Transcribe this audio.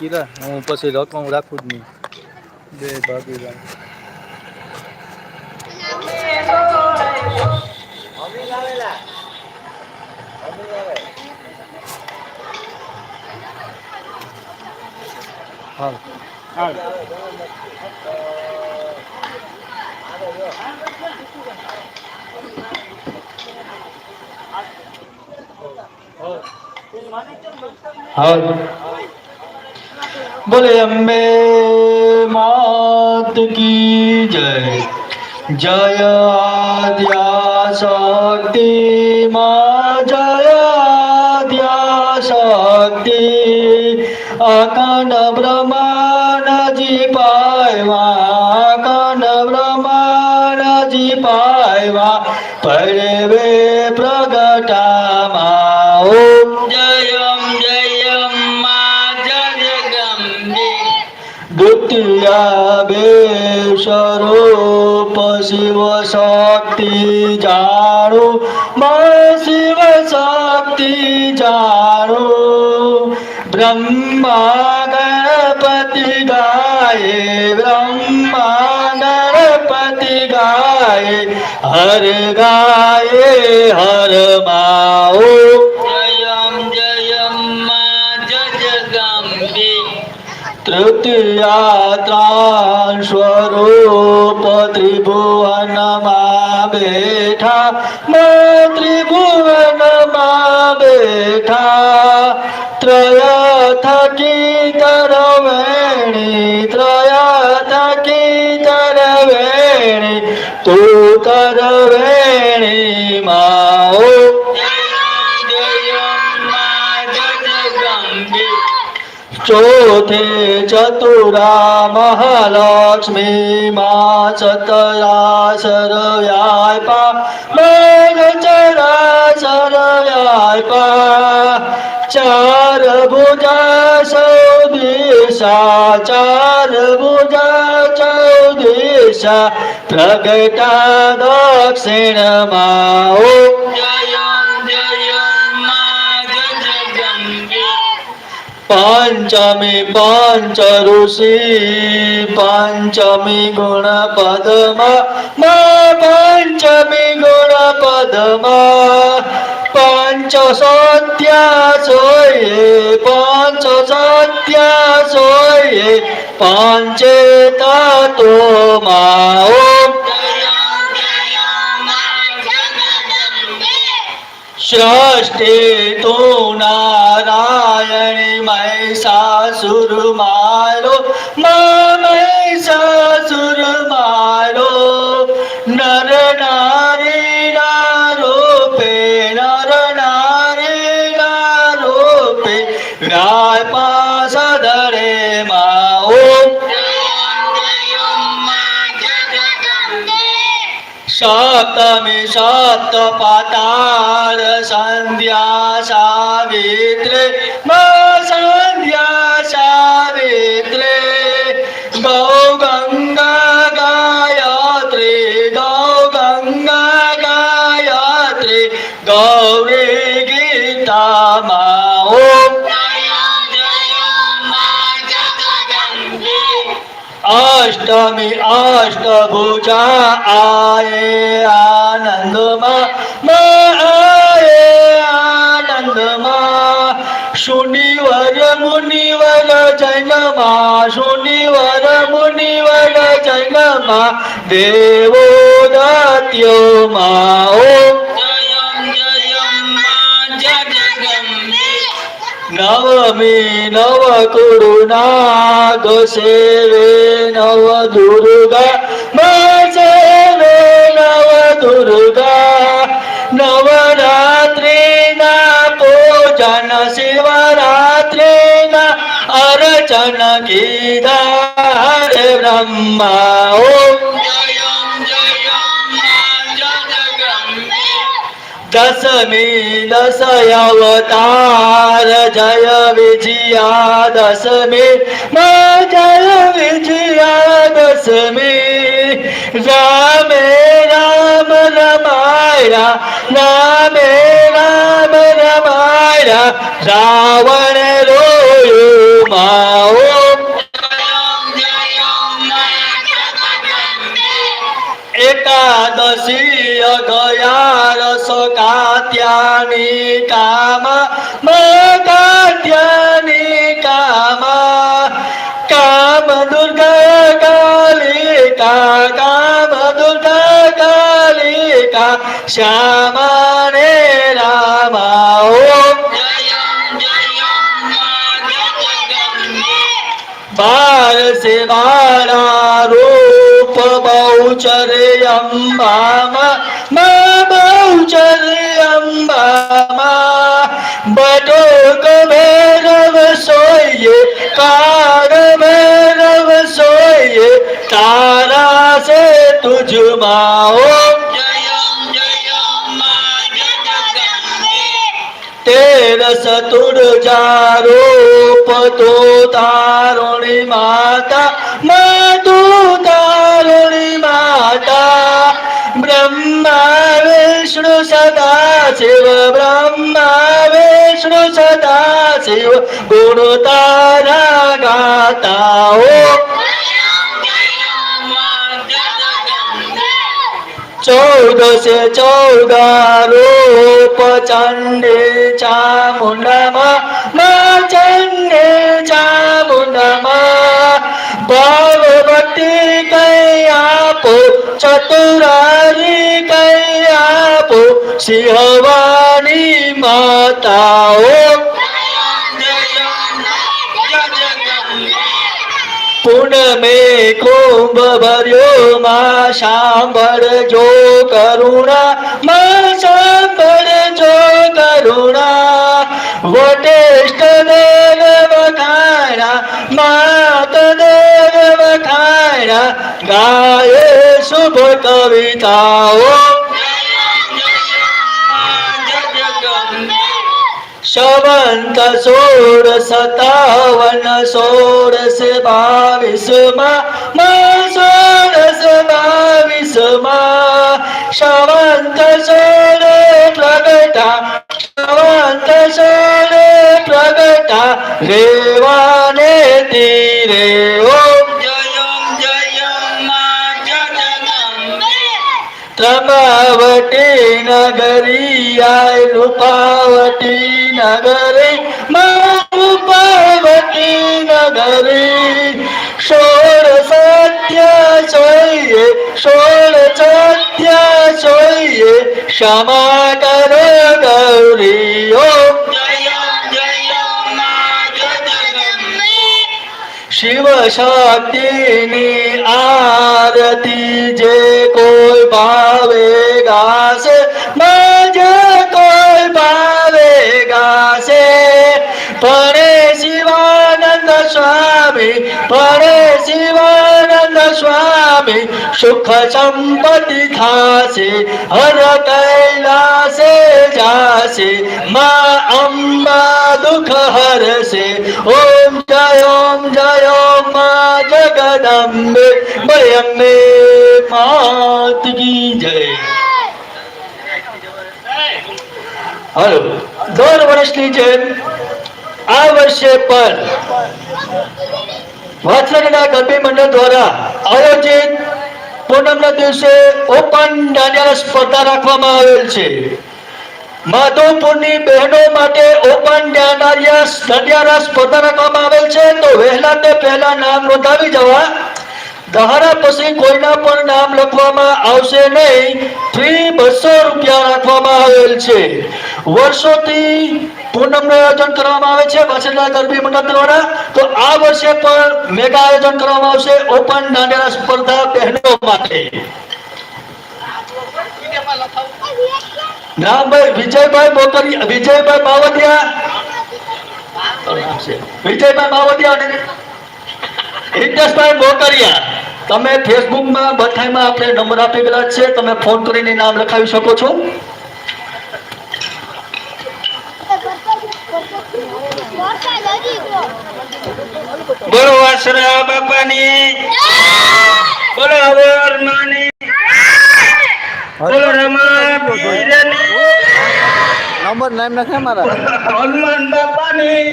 કીધા હું પછી રકમ રાખું જ નહીં. બે ભાગીદાર હા હા બોલે અંબે માત કી જય જય આદ્યા શક્તિ स्वरूप शिव शक्ति जाणो म शिव शक्ति जाणो ब्रह्मा गणपति गाये ब्रह्मा गणपति गाये। हर गाये हर माओ तृतीयात्रां स्वरूप त्रिभुवनमा बेठा मा त्रिभुवनमा बेठा त्रयाथकी तरवेणी त्रयाथकी तरवेणी तू तरवेणी ચોથે ચતુરા મહાલક્ષ્મી મા પા વ્યાપા મન ચરાસર પા ચાર ભુજા સૌદિશા ચાર ભુજા ચૌદિશા પ્રગટા દક્ષિણમાં ઓમ पञ्चमी पञ्च ऋषि पाञ्चमी गुणपदमा मा पञ्चमी गुणपदमा पाञ्च सत्या सोये पाञ्च सत्या सोये पाञ्चेता तु मा श्रष्टी મહિષાસુર મારો મહિષાસુર મારો નર નારી નારો પે નર નારી ના રૂપે ગાય પાસદરે માં ઓમ સપ્તમી સપ્ત પાતાળ સંધ્યા સાવિત્રે अष्टमी अष्टभुजा आये आनन्दमा आये आनन्दमा शूनिवर मुनिवर जैनमा शूनिवर मुनिवर जैनमा। देवो दत्यो मा ओम नवमी नव નવ કુરુનાગ સેવે નવ દુર્ગા સેવે નવ દુર્ગા. નવરાત્રિના પૂજન શિવરાત્રિના અર્ચન હરે બ્રહ્મા. ઓમ दशमी दशयावतार जय विजया दशमी जय विजया दशमी रामे राम रमाया रामे राम रमाया रावण रोयो माओ કાત્યાની કામ કાત્યાની કામ કામ દુર્ગા કાલિકા કામ દુર્ગા કાલિકા શ્યામા ભૈરવ સોઈએ કાર ભૈરવ સોઈએ તારા છે તુજમાં ઓમ તેરસ તુરજા રૂપ તો તારુણી માતા માતુ તારુણી માતા બ્રહ્મા વિષ્ણુ સદા શિવ विष्णु सदा शिव गुण तारा गाता हो चौध से चौध रूप चंडे चामुण्डमा मा चण्डे कैया पो कैयापो कैया कैयापो सिंहवाणी माता પૂનમે કુંભ ભર્યો માં સાંભળજો કરુણા, માં સાંભળજો કરુણા. વટેષ્ટ દેવ વખાણા, માત દેવ વખાણા. ગાય શુભ કવિતાઓ શવંત સોળ સતાવન સોળસ બાવીસમાં સોળસ બાવીસમાં શવંત સોળ પ્રગટા શવંત સોળ પ્રગટા. રેવાને તીરે, ઓમ ત્રમાવટી નગરી આય રૂપાવટી নগরে মাউ নগরে। ষোড় সত্যা চৈয়ে ষোড় চত্যা চৈয়ে ক্ষমা কর গৌরী। ও শিব শক্তিনি আরতি যে কোই পাবে গাছ, মা સ્વામી પરે શિવાનંદ સ્વામી સુખ સંપત્તિ થાશે હર કૈલાસે જાશે માં અંબા દુઃખ હરશે ઓમ જય ઓમ જય ઓમ માં જગદંબે બળ્યંબે માત કી જય હલો દર વર્ષની જેમ આ વર્ષે પણ વાત્સલ્યના ગરબી મંડળ દ્વારા આયોજિત પૂનમના દિવસે ઓપન દાંડિયા સ્પર્ધા રાખવામાં આવેલ છે. માધવપુરની બહેનો માટે ઓપન દાંડિયા સ્પર્ધા રાખવામાં આવેલ છે. તો વહેલા તે પહેલા નામ નોંધાવી જવા. દહાડા પછી કોઈના પણ નામ લખવામાં આવશે નહીં. ફી બસો રૂપિયા રાખવામાં આવેલ છે. વર્ષોથી પૂનમનું આયોજન કરવામાં આવે છે તો આ વર્ષે પણ મેગા આયોજન કરવામાં આવશે વિજયભાઈ બોકરિયા, વિજયભાઈ માવડિયા વિજયભાઈ માવડિયા અને હિતેશભાઈ બોકરિયા. તમે ફેસબુકમાં બધામાં આપણે નંબર આપેલા ગયા છે. તમે ફોન કરીને નામ લખાવી શકો છો. બોલો વાસરા બાપાની. બોલો અવર માની બોલો રમા પીરની નંબર નામ નાખે મારા. હનુમાન બાપાની.